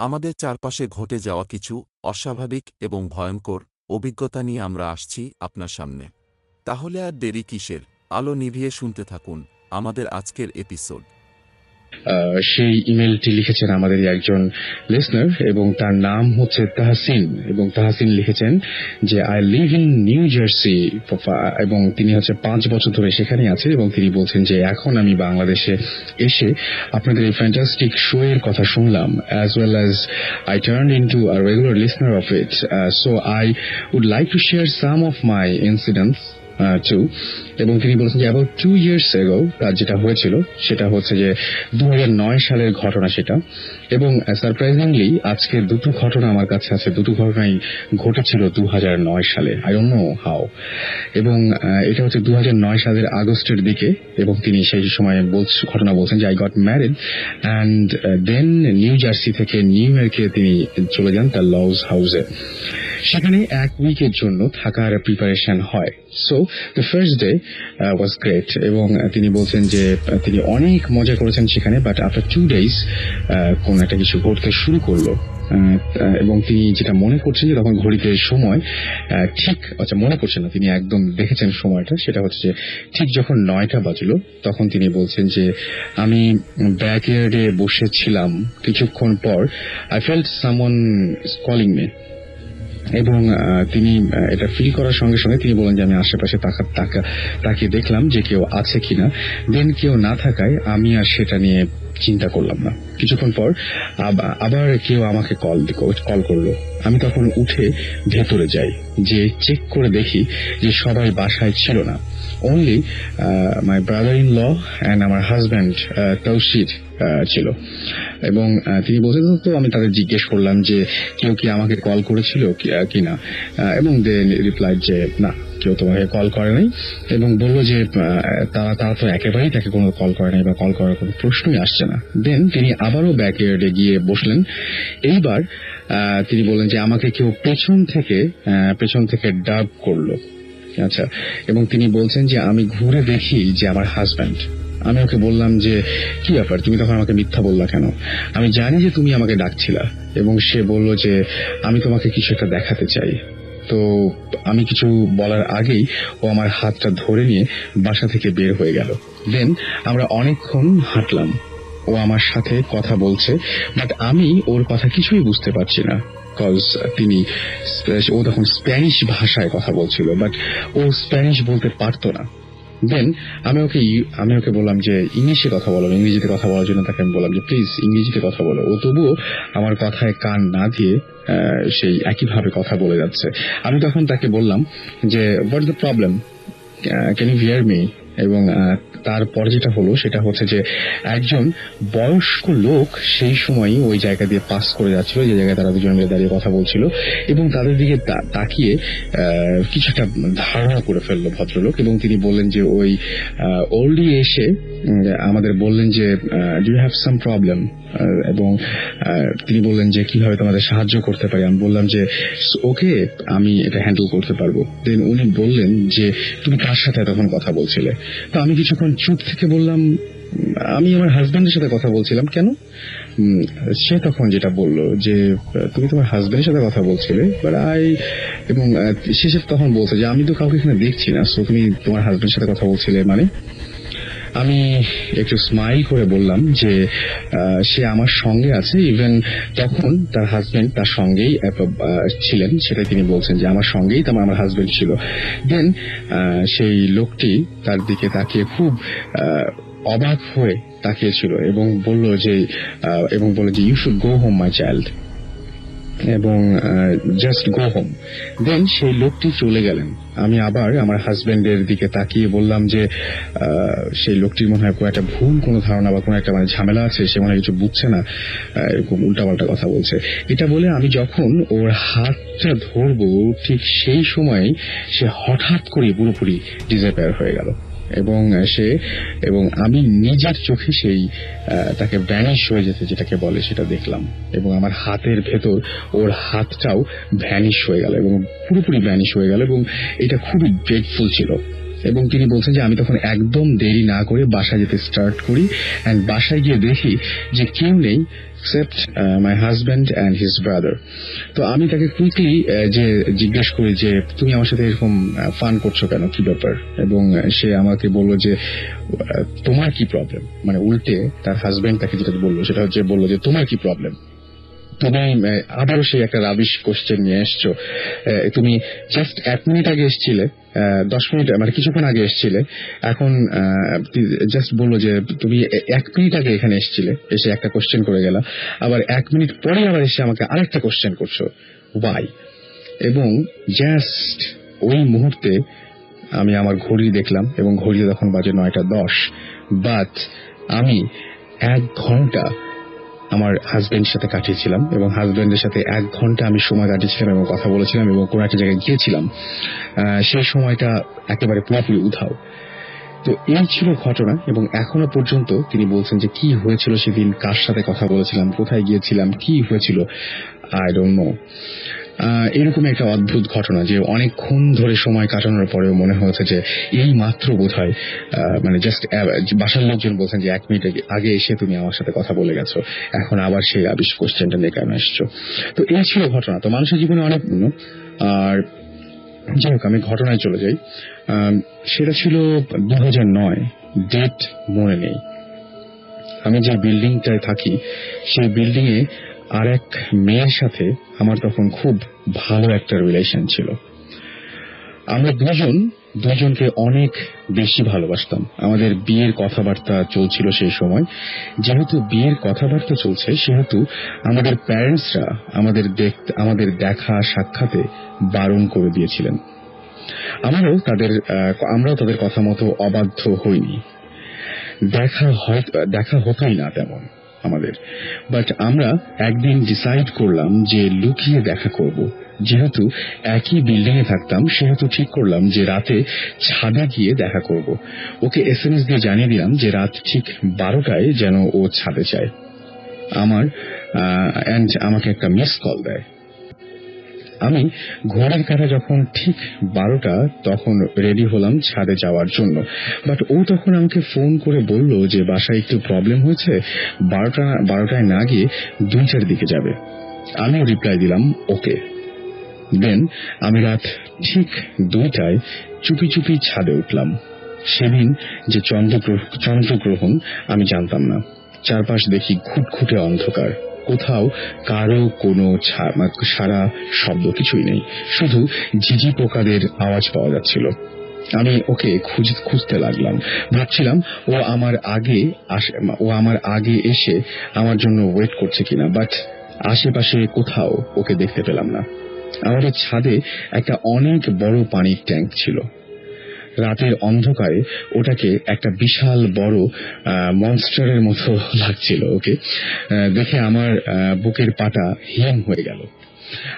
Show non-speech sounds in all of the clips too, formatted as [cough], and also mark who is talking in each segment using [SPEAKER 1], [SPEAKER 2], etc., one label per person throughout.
[SPEAKER 1] আমাদের চারপাশে ঘটে যাওয়া কিছু অস্বাভাবিক এবং ভয়ঙ্কর অভিজ্ঞতা নিয়ে আমরা আসছি আপনার সামনে। তাহলে আর দেরি কিসের? আলো নিভিয়ে শুনতে থাকুন আমাদের আজকের এপিসোড।
[SPEAKER 2] সেই ইমেলটি লিখেছেন আমাদের একজন লিসনার এবং তার নাম হচ্ছে তাহসিন এবং তাহসিন লিখেছেন যে I live in New Jersey এবং তিনি হচ্ছে পাঁচ বছর ধরে সেখানে আছে এবং তিনি বলছেন যে, এখন আমি বাংলাদেশে এসে আপনাদের এই ফ্যান্টাস্টিক শো এর কথা শুনলাম as well as I turn in to a regular listener of it so I would like to share some of my incidents to এবং তিনি বলেছেন যে অ্যাবাউট টু ইয়ার্স এগো যেটা হয়েছিল, সেটা হচ্ছে যে দু হাজার নয় সালের ঘটনা সেটা। এবং সারপ্রাইজিংলি আজকে দুটো ঘটনা আমার কাছে আছে। দুটো ঘটনাই ঘটেছিল দু হাজার নয় সালে। আই ডোন্ট নো হাও এবং এটা হচ্ছে দু হাজার নয় সালের আগস্টের দিকে, এবং তিনি সেই সময় ঘটনা বলছেন যে I got married and then New Jersey থেকে নিউ ইয়র্কে তিনি চলে যান তার লজ হাউসে সেখানে এক উইকের জন্য থাকার প্রিপারেশন হয়। So the first day was great এবং তিনি বলছেন যে তিনি অনেক মজা করেছেন সেখানে বাট আফটার টু ডেজ কোন একটা কিছু ঘটতে শুরু করল। আহ, আহ, এবং তিনি যেটা মনে করছেন যে তখন ঘড়িতে সময় ঠিক আচ্ছা মনে করছেন না তিনি একদম দেখেছেন সময়টা সেটা হচ্ছে যে ঠিক যখন নয়টা বাজলো তখন তিনি বলছেন যে আমি ব্যাকয়ার্ডে বসেছিলাম কিছুক্ষণ পর I felt someone calling me এবং তিনি এটা ফিল করার সঙ্গে সঙ্গে তিনি বলেন যে আমি আশেপাশে তাকা তাকা তাকিয়ে দেখলাম যে কেউ আছে কিনা। দেন কেউ না থাকায় আমি আর সেটা নিয়ে চিন্তা করলাম না। কিছুক্ষণ পর আব- আবার কেউ আমাকে কল কল করল। আমি তখন উঠে ভেতরে যাই যে চেক করে দেখি যে সবাই বাসায় ছিল না। Only my brother in law and আমার হাজব্যান্ড আহ, ছিল। এবং তিনি বলছেন, তো আমি তাদের জিজ্ঞেস করলাম যে কেউ কি আমাকে কল করেছিল কি- কিনা? এবং দে রিপ্লাই যে, না, কেউ তোমাকে কল করে নাই। এবং বলল যে তারা তারা তো একেবারেই তাকে কোনো কল করে নাই বা কল করার কোনো প্রশ্নই আসছে না। দেন তিনি আবারও ব্যাকয়ার্ডে গিয়ে বসলেন। এইবার তিনি বললেন যে, আমাকে কেউ পেছন থেকে পেছন থেকে ডাব করল। আচ্ছা এবং তিনি বলছেন যে, আমি ঘুরে দেখি যে, আমার হাজব্যান্ড আমি ওকে বললাম যে, কি ব্যাপার? তুমি তখন আমাকে মিথ্যা বললা কেন? আমি জানি যে তুমি আমাকে ডাকছিলা এবং সে বলল যে, আমি তোমাকে কিছু একটা দেখাতে চাই। তো আমি কিছু বলার আগেই ও আমার হাতটা ধরে নিয়ে বাসা থেকে বের হয়ে গেল। দেন আমরা অনেকক্ষণ হাঁটলাম। ও আমার সাথে কথা বলছে বাট আমি ওর কথা কিছুই বুঝতে পারছি না কজ তিনি, ও তখন স্প্যানিশ ভাষায় কথা বলছিল বাট ও স্প্যানিশ বলতে পারতো না। দেন আমি ওকে আমি ওকে বললাম যে, ইংলিশে কথা বলো, ইংরেজিতে কথা বলার জন্য তাকে আমি বললাম যে প্লিজ ইংরেজিতে কথা বলো। ও তবুও আমার কথায় কান না দিয়ে সেই একইভাবে কথা বলে যাচ্ছে। আমি তখন তাকে বললাম যে what the problem can you hear me এবং তারপর যেটা হলো সেটা হচ্ছে যে একজন বয়স্ক লোক সেই সময়ই ওই জায়গা দিয়ে পাস করে যাচ্ছিল, যে জায়গায় তারা দুজন মিলে দাঁড়িয়ে কথা বলছিল এবং তাদের দিকে তাকিয়ে কিছু একটা ধারণা করে ফেলল ভদ্রলোক এবং তিনি বললেন যে ওই ওল্ডি এসে আমাদের বললেন যে ডু হ্যাভ সাম প্রবলেম এবং তিনি বললেন যে, কীভাবে তোমাদের সাহায্য করতে পারি? আমি বললাম যে, ওকে, আমি এটা হ্যান্ডেল করতে পারব। দেন উনি বললেন যে, তুমি কার সাথে তখন কথা বলছিলে? তো আমি কিছুক্ষণ চুপ থেকে বললাম, আমি আমার হাজব্যান্ডের সাথে কথা বলছিলাম। কেন? সে তখন যেটা বলল যে, তুমি তোমার হাজব্যান্ডের সাথে কথা বলছিলে আই এবং সে তখন বলছে যে, আমি তো কাউকে এখানে দেখছি না সো তুমি তোমার হাজব্যান্ডের সাথে কথা বলছিলে মানে? আমি একটু স্মাইল করে বললাম যে সে আমার সঙ্গে আছে ইভেন তখন তার হাজবেন্ড তার সঙ্গেই ছিলেন। সেটাই তিনি বলছেন যে, আমার সঙ্গেই তার আমার হাজবেন্ড ছিল। দেন সেই লোকটি তার দিকে তাকিয়ে খুব অবাক হয়ে তাকিয়েছিল এবং বলল যে এবং বলল যে you should go home my child এবং জাস্ট গো হোম দেন সেই লোকটি চলে গেলেন। আমি আবার আমার হাজবেন্ডের দিকে তাকিয়ে বললাম যে সেই লোকটির মনে হয় কোনো একটা ভুল কোনো ধারণা বা কোনো একটা মানে ঝামেলা আছে, সে মনে কিছু বুঝছে না এরকম উল্টাপাল্টা কথা বলছে। এটা বলে আমি যখন ওর হাতটা ধরবো, ঠিক সেই সময় সে হঠাৎ করে পুরোপুরি ডিসঅ্যাপিয়ার হয়ে গেল। এবং সে, এবং আমি নিজের চোখে সেই তাকে ভ্যানিশ হয়ে যেতে যেটাকে বলে সেটা দেখলাম। এবং আমার হাতের ভেতর ওর হাতটাও ভ্যানিশ হয়ে গেল এবং পুরোপুরি ভ্যানিশ হয়ে গেল এবং এটা খুবই গ্রেটফুল ছিল। এবং তিনি বলছেন যে আমি তখন একদম দেরি না করে বাসায় যেতে স্টার্ট করি অ্যান্ড বাসায় গিয়ে দেখি যে কেউ নেই except my husband and his brother তো আমি তাকে কুইকলি যে জিজ্ঞেস করি যে, তুমি আমার সাথে এরকম ফান করছ কেন? কি ব্যাপার? এবং সে আমাকে বলল যে তোমার কি প্রবলেম মানে উল্টে তার হাজব্যান্ড তাকে যেটা বলল, সেটা হচ্ছে বলল যে, তোমার কি প্রবলেম তুমি আবারও সেই একটা রাবিশ কোশ্চেন নিয়ে এসছো। তুমি জাস্ট এক মিনিট আগে এসছিলে। দশ মিনিট মানে কিছুক্ষণ আগে এসছিলে। এখন জাস্ট বলল যে, তুমি এক মিনিট আগে এখানে এসছিলে, এসে একটা কোশ্চেন করে গেলা। আবার এক মিনিট পরে আবার এসে আমাকে আরেকটা কোশ্চেন করছ। ওয়াই এবং জাস্ট ওই মুহূর্তে আমি আমার ঘড়ি দেখলাম, এবং ঘড়িতে তখন বাজে নয়টা দশ। বাট আমি এক ঘণ্টা আমার হাজবেন্ডের সাথে কাটিয়েছিলাম এবং হাজবেন্ডের সাথে এক ঘণ্টা আমি সময় কাটিয়েছিলাম এবং কথা বলেছিলাম এবং কোনো একটা জায়গায় গিয়েছিলাম সেই সময়টা একেবারে পুরোপুরি উধাও। তো এই ছিল ঘটনা এবং এখনও পর্যন্ত তিনি বলছেন যে কি হয়েছিল সেদিন, কার সাথে কথা বলেছিলাম, কোথায় গিয়েছিলাম, কি হয়েছিল আই ডোন্ট নো এরকম একটা অদ্ভুত ঘটনা যে অনেকক্ষণ ধরে সময় কাটানোর পরেও মনে হয়েছে যে এই মাত্র বোধ হয় মানে জাস্ট বাসার লোকজন বলছেন যে এক মিনিট আগে- এসে তুমি আমার সাথে কথা বলে গেছো। এখন আবার সেই আবিষ কোশ্চেনটা নিয়ে কেন এসছো তো এই ছিল ঘটনা। তো মানুষের জীবনে অনেক আর যাই হোক, আমি ঘটনায় চলে যাই। সেটা ছিল দু হাজার নয়। ডেট মনে নেই। আমি যে বিল্ডিংটায় থাকি, সেই বিল্ডিং এ আর এক মেয়ের সাথে আমার তখন খুব ভালো একটা রিলেশন ছিল। আমরা দুজন, দুজনকে অনেক বেশি ভালোবাসতাম। আমাদের বিয়ের কথাবার্তা চলছিল সেই সময়। যেহেতু বিয়ের কথাবার্তা চলছে, সেহেতু আমাদের প্যারেন্টসরা আমাদের আমাদের দেখা, সাক্ষাতে বারণ করে দিয়েছিলেন। আমারও তাদের আমরাও তাদের কথা মতো অবাধ্য হইনি। দেখা হয়, দেখা হতোই না তেমন। আমাদের। বাট আমরা একদিন ডিসাইড করলাম যে লুকিয়ে দেখা করব। যেহেতু একই বিল্ডিং এ থাকতাম, সেহেতু ঠিক করলাম যে রাতে ছাদে গিয়ে দেখা করব। ওকে এস এম এস দিয়ে জানিয়ে দিলাম যে রাত ঠিক বারোটায় যেন ও ছাদে চায় আমার আমাকে একটা মিস কল দেয়। আমি ঘোড়ার কাটা যখন ঠিক বারোটা, তখন রেডি হলাম ছাদে যাওয়ার জন্য। বাট ও তখন আমাকে ফোন করে বলল যে, বাসায় একটু প্রবলেম হয়েছে, বারোটা, বারোটায় না গিয়ে দুইটার দিকে যাবে। আমিও রিপ্লাই দিলাম, ওকে। দেন আমি রাত ঠিক দুইটায় চুপি চুপি ছাদে উঠলাম। সেদিন যে চন্দ্রগ্রহ, চন্দ্রগ্রহণ আমি জানতাম না। চারপাশ দেখি ঘুটঘুটে অন্ধকার। কোথাও কারও কোনো সারা শব্দ কিছুই নেই। শুধু ঝিঝি পোকাদের আওয়াজ পাওয়া যাচ্ছিল। আমি ওকে খুঁজ খুঁজতে লাগলাম। ভাবছিলাম, ও আমার আগে ও আমার আগে এসে আমার জন্য ওয়েট করছে কিনা বাট আশেপাশে কোথাও ওকে দেখতে পেলাম না। আমাদের ছাদে একটা অনেক বড় পানির ট্যাঙ্ক ছিল। রাতের অন্ধকারে ওটাকে একটা বিশাল বড় মনস্টারের মতো [laughs] লাগছিল ওকে। দেখে আমার বুকের পাটা হিম হয়ে গেল।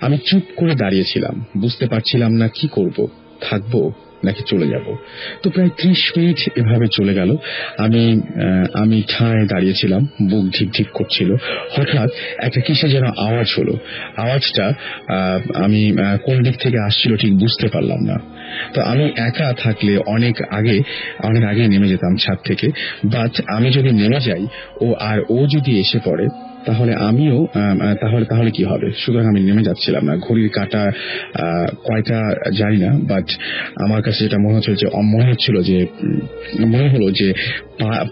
[SPEAKER 2] আমি চুপ করে দাঁড়িয়েছিলাম। বুঝতে পারছিলাম না কি করব, থাকব নাকি চলে যাব। তো প্রায় ত্রিশ মিনিট এভাবে চলে গেল। আমি আমি ঠায় দাঁড়িয়েছিলাম, বুক ঢিক ঢিক করছিল। হঠাৎ একটা কিসে যেন আওয়াজ হলো। আওয়াজটা আমি কোন দিক থেকে আসছিল ঠিক বুঝতে পারলাম না। তো আমি একা থাকলে অনেক আগে অনেক আগে নেমে যেতাম ছাদ থেকে। বাট আমি যদি নেমে যাই, ও আর ও যদি এসে পড়ে তাহলে আমিও তাহলে তাহলে কি হবে? সুতরাং আমি নেমে যাচ্ছিলাম না। ঘড়ির কাটা কয়টা জানি না বাট আমার কাছে যেটা মনে হচ্ছিল যে মনে হচ্ছিল যে, মনে হলো যে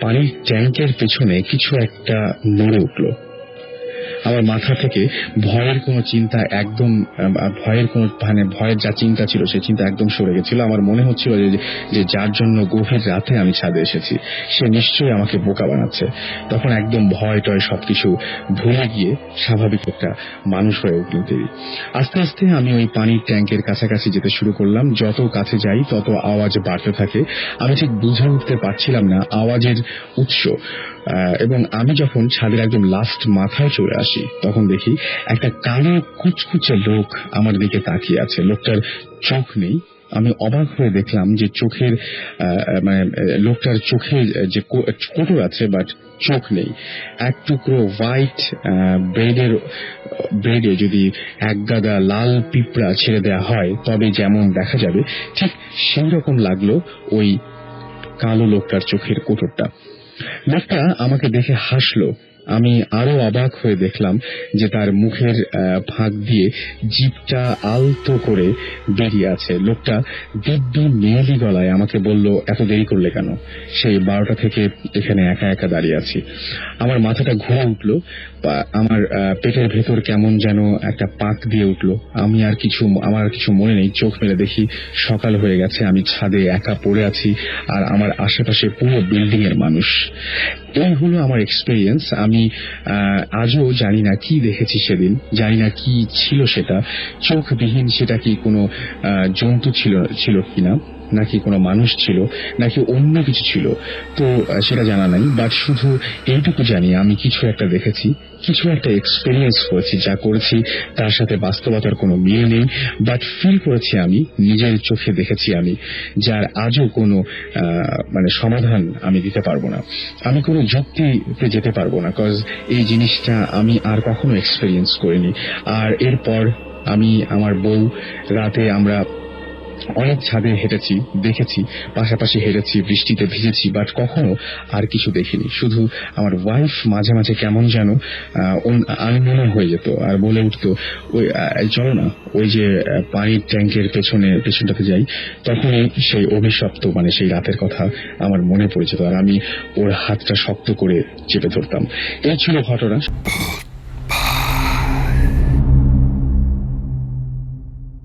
[SPEAKER 2] পানির ট্যাঙ্কের পেছনে কিছু একটা নড়ে উঠল। আমার মাথা থেকে ভয়ের কোনো চিন্তা একদম ভয়ের কোনো মানে ভয়ের যা চিন্তা ছিল সেই চিন্তা একদম সরে গেছিল। আমার মনে হচ্ছিল যে যার জন্য গভীর রাতে আমি ছাদে এসেছি, সে নিশ্চয়ই আমাকে বোকা বানাচ্ছে। তখন একদম ভয় টয় সবকিছু ভুলে গিয়ে স্বাভাবিক একটা মানুষ হয়ে উঠল তিনি আস্তে আস্তে আমি ওই পানির ট্যাঙ্কের কাছাকাছি যেতে শুরু করলাম। যত কাছে যাই, তত আওয়াজ বাড়তে থাকে। আমি ঠিক বুঝে উঠতে পারছিলাম না আওয়াজের উৎস। এবং আমি যখন ছাদের একদম লাস্ট মাথায় চলে আসি তখন দেখি একটা কালো কুচকুচে লোক আমার দিকে তাকিয়ে আছে। লোকটার চোখ নেই। আমি অবাক হয়ে দেখলাম যে চোখের মানে লোকটার চোখে যে কোটর আছে বাট চোখ নেই। এক টুকরো হোয়াইট ব্রেডের ব্রেডে যদি এক গাদা লাল পিঁপড়া ছেড়ে দেওয়া হয়, তবে যেমন দেখা যাবে, ঠিক সেই রকম লাগল ওই কালো লোকটার চোখের কোটরটা। লোকটা আমাকে দেখে হাসলো। আমি আরও অবাক হয়ে দেখলাম যে তার মুখের ফাঁক দিয়ে জিপটা আলতো করে বেরিয়ে আছে। লোকটা দিব্যি মেয়েলি গলায় আমাকে বলল, এত দেরি করলে কেন? সেই বারোটা থেকে এখানে একা একা দাঁড়িয়ে আছি। আমার মাথাটা ঘুরে উঠল আমার পেটের ভেতর কেমন যেন একটা পাক দিয়ে উঠল। আমি আর কিছু, আমার আর কিছু মনে নেই, চোখ মেলে দেখি সকাল হয়ে গেছে, আমি ছাদে একা পড়ে আছি, আর আমার আশেপাশে পুরো বিল্ডিং এর মানুষ। এই হলো আমার এক্সপিরিয়েন্স আমি আহ, আজও জানি না কি দেখেছি সেদিন জানি না কি ছিল সেটা চোখবিহীন সেটা কি কোনো জন্তু ছিল ছিল কিনা। নাকি কোনো মানুষ ছিল, নাকি অন্য কিছু ছিল, তো সেটা জানা নাই বাট শুধু এইটুকু জানি, আমি কিছু একটা দেখেছি, কিছু একটা এক্সপিরিয়েন্স করেছি, যা করেছি, তার সাথে বাস্তবতার কোনো মিল নেই বাট ফিল করেছি আমি, নিজের চোখে দেখেছি আমি, যার আজও কোনো মানে সমাধান আমি দিতে পারব না। আমি কোনো যুক্তিতে যেতে পারব না কজ এই জিনিসটা আমি আর কখনো এক্সপিরিয়েন্স করিনি। আর এরপর আমি, আমার বউ, রাতে আমরা অনেক ছাদে হেঁটেছি, দেখেছি, পাশাপাশি হেঁটেছি, বৃষ্টিতে ভিজেছি বাট কখনো আর কিছু দেখিনি। শুধু আমার ওয়াইফ মাঝে মাঝে কেমন যেন আনমনে হয়ে যেত আর বলে উঠতো, ওই চলো না, ওই যে পানির ট্যাঙ্কের পেছনে, পেছনটাতে যাই। তখনই সেই অভিশপ্ত মানে সেই রাতের কথা আমার মনে পড়ে যেত আর আমি ওর হাতটা শক্ত করে চেপে ধরতাম। এই ছিল ঘটনা।